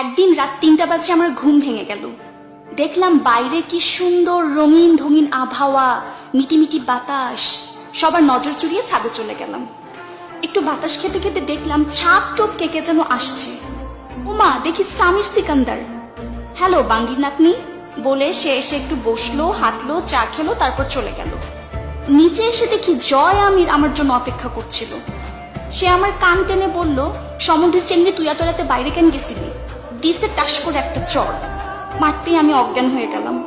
একদিন রাত তিনটা বাজে আমার ঘুম ভেঙে গেল। দেখলাম বাইরে কি সুন্দর রঙিন ধঙিন আবহাওয়া, মিটিমিটি বাতাস, সবার নজর চুরিয়ে ছাদে চলে গেলাম। একটু বাতাস খেতে খেতে দেখলাম ছাপ টোপ কেকে যেন আসছে। ওমা, দেখি সামির সিকান্দার। হ্যালো, বাঙ্গির নাতনি। বলে সে এসে একটু বসল, হাঁটলো, চা খেলো, তারপর চলে গেল। নিচে এসে দেখি জয় আমির আমার জন্য অপেক্ষা করছিল। সে আমার কান টেনে বলল, সমুদ্রের চেঙ্গি তুই এত রাতে বাইরে কেন গেছিলি? দিসে টাস করে একটা চর। মারতেই আমি অজ্ঞান হয়ে গেলাম।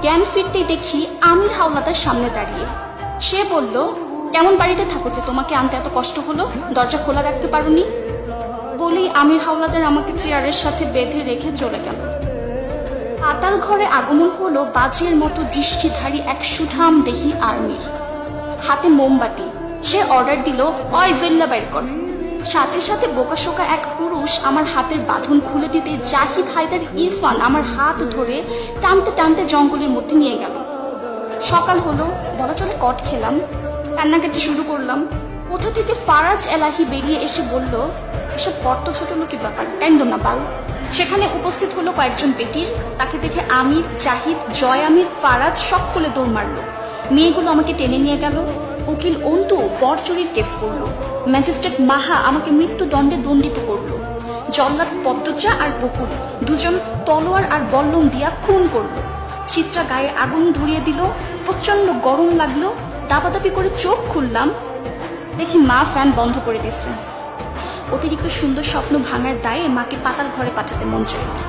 জ্ঞান ফিরতেই দেখি আমির হাওলাদার সামনে দাঁড়িয়ে। সে বলল, কেমন বাড়িতে থাকো যে তোমাকে আনতে এত কষ্ট হলো? দরজা খোলা রাখতে পারোনি? বলেই আমির হাওলাদার আমাকে চেয়ারের সাথে বেঁধে রেখে চলে গেল। পাতাল ঘরে আগমন হলো বাজের মতো দৃষ্টিধারী এক সুঠাম দেহি আর্মির। হাতে মোমবাতি। সে অর্ডার দিল অয় জল্লা বের কর। সাথে সাথে বোকা বোকাশোকা এক পুরুষ আমার হাতের বাঁধন খুলে দিতে জাহিদ হায়দার ইরফান আমার হাত ধরে টানতে টানতে জঙ্গলের মধ্যে নিয়ে গেল। সকাল হলো, বলা চলে কট খেলাম, কান্নাকাটি শুরু করলাম। কোথা থেকে ফারাজ এলাহি বেরিয়ে এসে বলল, এসব কর্ত ছোট লোকের ব্যাপার কেন্দ্র না, বাল। সেখানে উপস্থিত হলো কয়েকজন বেটির তাকে দেখে আমির, জাহিদ, জয় আমির, ফারাজ সব কোলে দৌড় মারলো। মেয়েগুলো আমাকে টেনে নিয়ে গেল। উকিল অন্তু বর চুরির কেস করল। ম্যাজিস্ট্রেট মাহা আমাকে মৃত্যুদণ্ডে দণ্ডিত করল। জল্লাদ পদ্মজা আর বকুল দুজন তলোয়ার আর বল্লম দিয়া খুন করল। চিত্রা গায়ে আগুন ধরিয়ে দিল প্রচণ্ড গরম লাগল, দাপাদাপি করে চোখ খুললাম। দেখি মা ফ্যান বন্ধ করে দিচ্ছে। অতিরিক্ত সুন্দর স্বপ্ন ভাঙার দায়ে মাকে পাতাল ঘরে পাঠাতে মন চাইল।